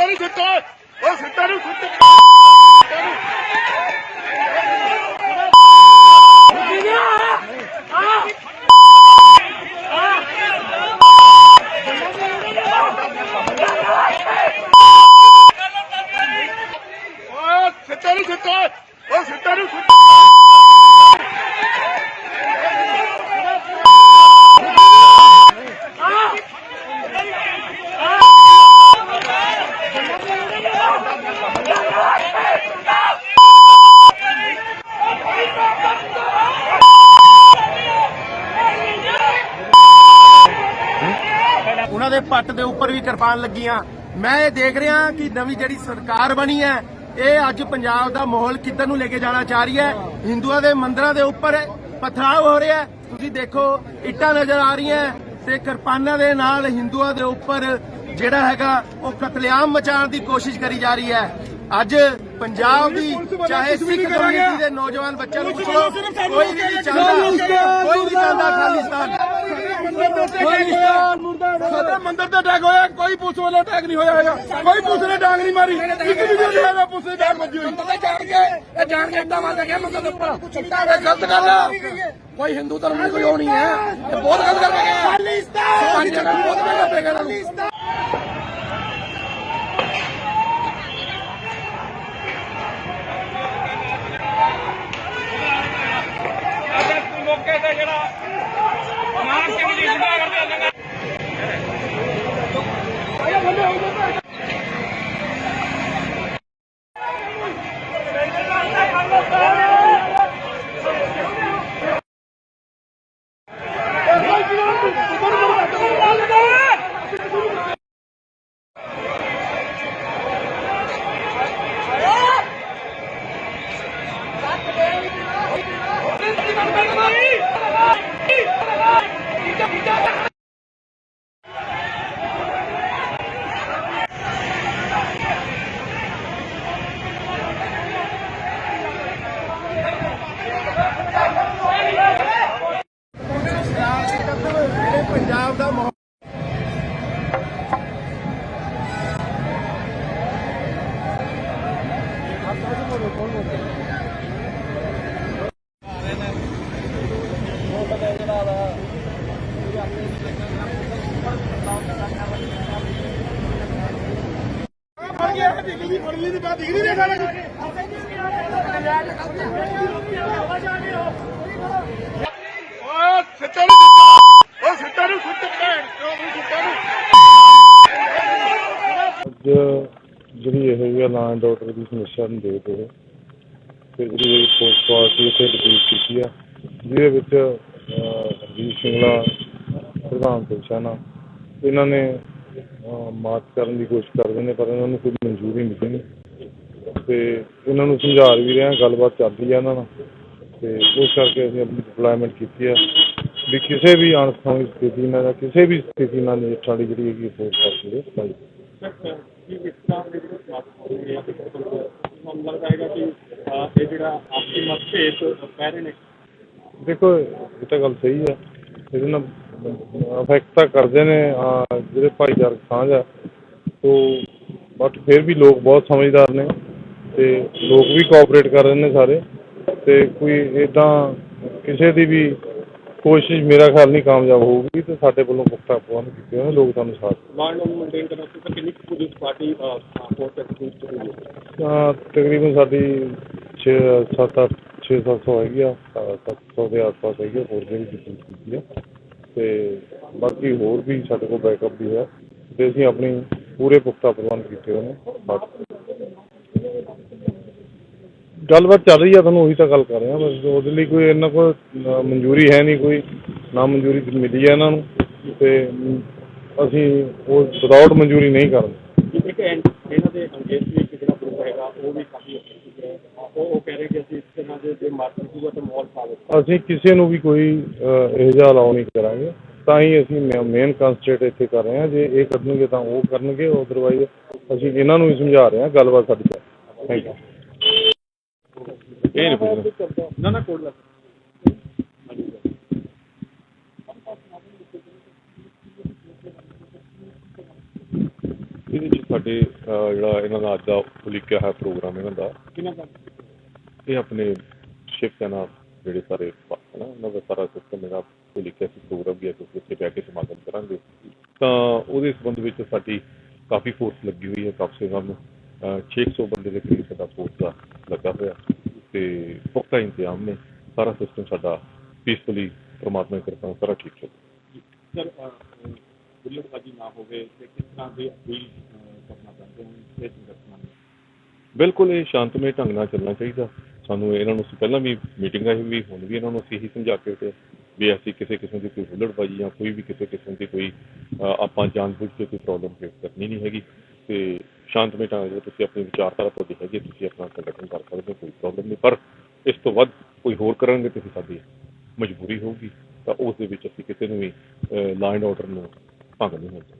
ਸਿੱਟਾ ਨੂੰ ਸਿੱਟਾ। ਉਹ ਸਿੱਟਾ ਨੂੰ ਸਿੱਟਾ ਵੀ ਕਿਰਪਾਨ ਲੱਗੀਆਂ। ਮੈਂ ਇਹ ਦੇਖ ਰਿਹਾ ਕਿ ਨਵੀਂ ਜਿਹੜੀ ਸਰਕਾਰ ਬਣੀ ਹੈ ਇਹ ਅੱਜ ਪੰਜਾਬ ਦਾ ਮਾਹੌਲ ਕਿੱਧਰ ਨੂੰ ਲੈ ਕੇ ਜਾਣਾ ਚਾਹ ਰਹੀ ਹੈ? ਹਿੰਦੂਆਂ ਦੇ ਮੰਦਰਾਂ ਦੇ ਉੱਪਰ ਪਥਰਾਵ ਹੋ ਰਿਹਾ। ਤੁਸੀਂ ਦੇਖੋ ਇੱਟਾਂ ਨਜ਼ਰ ਆ ਰਹੀਆਂ ਤੇ ਕਿਰਪਾਨਾਂ ਦੇ ਨਾਲ ਹਿੰਦੂਆਂ ਦੇ ਉੱਪਰ ਜਿਹੜਾ ਹੈਗਾ ਉਹ ਕਤਲੇਆਮ ਮਚਾਉਣ ਦੀ ਕੋਸ਼ਿਸ਼ ਕਰੀ ਜਾ ਰਹੀ ਹੈ। ਅੱਜ ਪੰਜਾਬ ਦੀ ਚਾਹੇ ਸਿੱਖ ਕਮਿਊਨਿਟੀ ਦੇ ਨੌਜਵਾਨ ਬੱਚਿਆਂ ਨੂੰ ਪੁੱਛ ਕੋਈ ਵੀ ਨਹੀਂ ਚਾਹੁੰਦਾ ਕੋਈ ਨਹੀਂ ਚਾਹੁੰਦਾ ਖਾਲਿਸਤਾਨ। ਸਾਡਾ ਮੰਦਰ ਤੇ ਅਟੈਕ ਹੋਇਆ ਕੋਈ ਪੁਲਿਸ ਵੱਲੋਂ ਅਟੈਕ ਨਹੀਂ ਹੋਇਆ ਹੈਗਾ। ਕੋਈ ਪੁਲਿਸ ਨੇ ਡਾਂਗ ਨਹੀਂ ਮਾਰੀ। ਇੱਕ ਵੀ ਨਹੀਂ ਹੈਗਾ ਪੁਲਿਸ ਦੀ ਡਾਂਗ ਵੱਜੀ ਹੋਈ। ਪਤਾ ਜਾਣ ਕੇ ਇਹ ਜਾਣ ਕੇ ਏਦਾਂ ਮਾਰਦਾ ਗਿਆ ਮੰਦਰ ਦੇ ਉੱਪਰ। ਇਹ ਗਲਤ ਗੱਲ ਆ। ਕੋਈ ਹਿੰਦੂ ਧਰਮ ਦੀ ਕੋਈ ਉਹ ਨਹੀਂ ਹੈ। ਇਹ ਬਹੁਤ ਗਲਤ ਕਰਕੇ ਗਿਆ ਖਾਲਿਸਤਾਨ ਪੰਜ ਜਗ੍ਹਾ ਬਹੁਤ ਗਲਤ ਪਏਗਾ ਇਹਨਾਂ ਨੂੰ। ਜਿਹੜਾ ਪੰਜਾਬ ਦਾ ਮਾਹੌਲ। ਫੜ ਗਿਆ ਡਿਗਰੀ ਦੀ ਫੜ ਲਈ ਦੀ ਬਾਤ ਡਿਗਰੀ ਦੇ ਸਾਰਾ ਕੁਝ ਓ ਸਿੱਧਾ ਨੂੰ ਸੁੱਟ ਓ ਸਿੱਧਾ ਨੂੰ ਸੁੱਟ ਭੈਣ ਚੋਦ ਨੂੰ ਸਿੱਧਾ ਨੂੰ ਅੱਜ ਜਿਹੜੀ ਇਹ ਹੈ ਲਾਂ ਐਂਡ ਆਰਡਰ ਦੀ ਸਮੱਸਿਆ ਨੂੰ ਦੇਖਦੇ ਹੋਏ ਤੇ ਜਿਹੜੀ ਇਹ ਪਾਰਟੀ ਉੱਤੇ ਰਿਪੀਟ ਕੀਤੀ ਆ ਜਿਹਦੇ ਵਿੱਚ ਅਹ, ਹਰਜੀਤ ਸਿੰਘਲਾ ਪ੍ਰਧਾਨ ਪੁਰਸ਼ਾਨਾ ਇਹਨਾਂ ਨੇ ਅਹ, ਮਾਰਚ ਕਰਨ ਦੀ ਕੋਸ਼ਿਸ਼ ਕਰਦੇ ਨੇ ਪਰ ਇਹਨਾਂ ਨੂੰ ਕੋਈ ਮਨਜ਼ੂਰੀ ਮਿਲੀ ਨਹੀਂ। ਤੇ ਇਹਨਾਂ ਨੂੰ ਸਮਝਾ ਵੀ ਰਿਹਾ ਗੱਲਬਾਤ ਚੱਲਦੀ ਆ ਇਹਨਾਂ ਨਾਲ। ਤੇ ਉਸ ਕਰਕੇ ਅਸੀਂ ਆਪਣੀ ਡਿਪਲੋਇਮੈਂਟ ਕੀਤੀ ਆ। ਵੀ ਕਿਸੇ ਵੀ ਅਣਸਖਾਵੀ ਸਥਿਤੀ ਨਾਲ ਜਾਂ ਕਿਸੇ ਵੀ ਸਥਿਤੀ ਨਾਲ ਨਜਿੱਠਣ ਦੀ ਜਿਹੜੀ ਹੈਗੀ ਫੋਰਸ ਪਾਰਟੀ ਦੇ ਭਾਈ ਇਹ ਜਿਹੜਾ ਆਪਸੀ ਮਤਭੇਦ ਪੈ ਰਹੇ ਨੇ। ਦੇਖੋ, ਇਹ ਤਾਂ ਗੱਲ ਸਹੀ ਹੈ। ਇਹਦੇ ਨਾਲ ਅਫੈਕਟ ਤਾਂ ਕਰਦੇ ਨੇ ਜਿਹੜੇ ਭਾਈਚਾਰਕ ਸਾਂਝ ਆ, ਤੋ ਬਟ ਫਿਰ ਵੀ ਲੋਕ ਬਹੁਤ ਸਮਝਦਾਰ ਨੇ ਤੇ ਲੋਕ ਵੀ ਕੋਆਪਰੇਟ ਕਰ ਰਹੇ ਨੇ ਸਾਰੇ ਤੇ ਕੋਈ ਇਦਾਂ ਕਿਸੇ ਦੀ ਵੀ ਕੋਸ਼ਿਸ਼ ਮੇਰਾ ਖਿਆਲ ਨਹੀਂ ਕਾਮਯਾਬ ਹੋਊਗੀ ਤੇ ਸਾਡੇ ਵੱਲੋਂ ਪੁਖਤਾ ਪ੍ਰਬੰਧ ਕੀਤੇ ਹੋਏ ਨੇ ਲੋਕ ਤੁਹਾਨੂੰ ਸਾਥ ਲਾਅ ਨੂੰ ਮੇਨਟੇਨ ਕਰਨ ਵਾਸਤੇ ਕਿੰਨੀ ਕੁ ਪੁਲਿਸ ਪਾਰਟੀ ਐਕਟਿਵ ਹੋਈ ਹੈ ਤਕਰੀਬਨ ਸਾਡੀ 6 7 8 6 700 ਹੈਗੀ ਆ 700 ਦੇ ਆਸ-ਪਾਸ ਹੈਗੀ ਆ ਹੋਰ ਜਿਹੜੀ ਡਿਫੈਂਸ ਕੀਤੀ ਆ। ਤੇ ਬਾਕੀ ਹੋਰ ਵੀ ਸਾਡੇ ਕੋਲ ਬੈਕਅਪ ਵੀ ਹੈ। ਤੇ ਅਸੀਂ ਆਪਣੀ ਪੂਰੇ ਪੁਖਤਾ ਪ੍ਰਬੰਧ ਕੀਤੇ ਹੋਏ ਨੇ। ਗੱਲਬਾਤ ਚੱਲ ਰਹੀ ਆ ਤੁਹਾਨੂੰ ਉਹੀ ਤਾਂ ਗੱਲ ਕਰ ਰਹੇ ਬਸ ਉਹਦੇ ਲਈ ਕੋਈ ਇਹਨਾਂ ਕੋਲ ਮਨਜ਼ੂਰੀ ਹੈ ਨਹੀਂ ਕੋਈ ਨਾ ਮਨਜ਼ੂਰੀ ਮਿਲੀ ਹੈ ਇਹਨਾਂ ਨੂੰ ਤੇ ਅਸੀਂ ਉਹ ਵਿਦਆਊਟ ਮਨਜ਼ੂਰੀ ਨਹੀਂ ਕਰਦੇ। ਇੱਕ ਐਂਡ ਇਹਨਾਂ ਦੇ ਅੰਗੇਜ ਵੀ ਇੱਕ ਜਿਹੜਾ ਗਰੁੱਪ ਹੈਗਾ ਉਹ ਵੀ ਕਾਫੀ ਅੱਛਾ ਹੈ ਉਹ ਉਹ ਕਹਿ ਰਹੇ ਕਿ ਅਸੀਂ ਇਸ ਤਰ੍ਹਾਂ ਦੇ ਜੇ ਮਾਰਕੀਟ ਦੂਗਾ ਤਾਂ ਮਾਹੌਲ ਸਾबित ਅਸੀਂ ਕਿਸੇ ਨੂੰ ਵੀ ਕੋਈ ਅਹ, ਇਹੋ ਜਿਹਾ ਅਲਾਉ ਨਹੀਂ ਕਰਾਂਗੇ। ਤਾਂ ਹੀ ਅਸੀਂ ਮੇਨ ਕੰਸਟਰੇਟ ਇੱਥੇ ਕਰ ਰਹੇ ਹਾਂ ਜੇ ਇਹ ਕਰਨਗੇ ਤਾਂ ਉਹ ਕਰਨਗੇ ਅਦਰਵਾਈਜ਼ ਅਸੀਂ ਇਹਨਾਂ ਨੂੰ ਹੀ ਸਮਝਾ ਰਹੇ ਹਾਂ ਗੱਲਬਾਤ ਸਾਡੀ ਥੈਂਕ ਯੂ ਇਹ ਨਹੀਂ ਪੁੱਛਣਾ। ਨਾ ਨਾ ਕੋਡ ਲੱਗ ਇਹਦੇ 'ਚ ਸਾਡੇ ਅਹ, ਜਿਹੜਾ ਇਹਨਾਂ ਦਾ ਅੱਜ ਦਾ ਉਲੀਕਿਆ ਹੈ ਪ੍ਰੋਗਰਾਮ ਇਹਨਾਂ ਦਾ ਕਿਹਨਾਂ ਦਾ ਇਹ ਆਪਣੇ ਸ਼ਿਵ ਸੈਨਾ ਜਿਹੜੇ ਸਾਰੇ ਪ- ਹੈ ਨਾ ਉਹਨਾਂ ਦਾ ਸਾਰਾ ਸਿਸਟਮ ਇਹਦਾ ਉਲੀਕਿਆ ਸੀ ਪ੍ਰੋਗਰਾਮ ਵੀ ਅਸੀਂ ਉੱਥੇ ਬਹਿ ਕੇ ਸਮਾਗਮ ਕਰਾਂਗੇ। ਤਾਂ ਉਹਦੇ ਸੰਬੰਧ ਵਿੱਚ ਸਾਡੀ ਕਾਫੀ ਫੋਰਸ ਲੱਗੀ ਹੋਈ ਹੈ ਕਾਫੀ ਸਾਨੂੰ ਅਹ, 600 ਬੰਦੇ ਦੇ ਕਰੀਬ ਸਾਡਾ ਫੋਰਸ ਦਾ ਲੱਗਾ ਹੋਇਆ। ਤੇ ਪੁਖਤਾ ਇੰਤਜ਼ਾਮ ਨੇ। ਸਾਰਾ ਸਿਸਟਮ ਸਾਡਾ ਪੀਸਫੁਲੀ ਪ੍ਰਮਾਤਮਾ ਦੀ ਕਿਰਪਾ ਨਾਲ ਸਾਰਾ ਠੀਕ ਚੱਲ ਸਰ ਬੁਲਟਬਾਜੀ ਨਾ ਹੋਵੇ ਤੇ ਕਿਸ ਤਰ੍ਹਾਂ ਦੀ ਅਪੀਲ ਅਹ, ਕਰਨਾ ਚਾਹੁੰਦੇ ਹੋ? ਇਸ ਸੰਗਠਨਾਂ ਨੂੰ ਬਿਲਕੁਲ ਇਹ ਸ਼ਾਂਤਮਈ ਢੰਗ ਨਾਲ ਚੱਲਣਾ ਚਾਹੀਦਾ। ਸਾਨੂੰ ਇਹਨਾਂ ਨੂੰ ਪਹਿਲਾਂ ਵੀ ਮੀਟਿੰਗਾਂ 'ਚ ਵੀ ਹੁਣ ਵੀ ਇਹਨਾਂ ਨੂੰ ਅਸੀਂ ਇਹੀ ਸਮਝਾ ਕੇ ਤੇ ਵੀ ਅਸੀਂ ਕਿਸੇ ਕਿਸਮ ਦੀ ਕੋਈ ਹੁੱਲੜਬਾਜੀ ਜਾਂ ਕੋਈ ਵੀ ਕਿਸੇ ਕਿਸਮ ਦੀ ਕੋਈ ਆਪਾਂ ਜਾਣਬੁੱਝ ਕੇ ਕੋਈ ਪ੍ਰੋਬਲਮ ਫੇਸ ਕਰਨੀ ਨਹੀਂ ਹੈਗੀ। ਤੇ ਸ਼ਾਂਤਮਈ ਢੰਗ ਨਾਲ ਤੁਸੀਂ ਆਪਣੀ ਵਿਚਾਰਧਾਰਾ ਤੁਹਾਡੀ ਹੈਗੀ ਹੈ, ਤੁਸੀਂ ਆਪਣਾ ਸੰਗਠਨ ਕਰ ਸਕਦੇ ਹੋ ਕੋਈ ਪ੍ਰੋਬਲਮ ਨਹੀਂ। ਪਰ ਇਸ ਤੋਂ ਵੱਧ ਕੋਈ ਹੋਰ ਕਰਨਗੇ ਤੁਸੀਂ ਸਾਡੀ ਮਜਬੂਰੀ ਹੋਊਗੀ। ਤਾਂ ਉਸ ਦੇ ਵਿੱਚ ਅਸੀਂ ਕਿਸੇ ਨੂੰ ਵੀ ਲਾਅ ਐਂਡ ਆਰਡਰ ਨੂੰ ਭੰਗ ਨਹੀਂ ਹੋਣ ਦੇਵਾਂਗੇ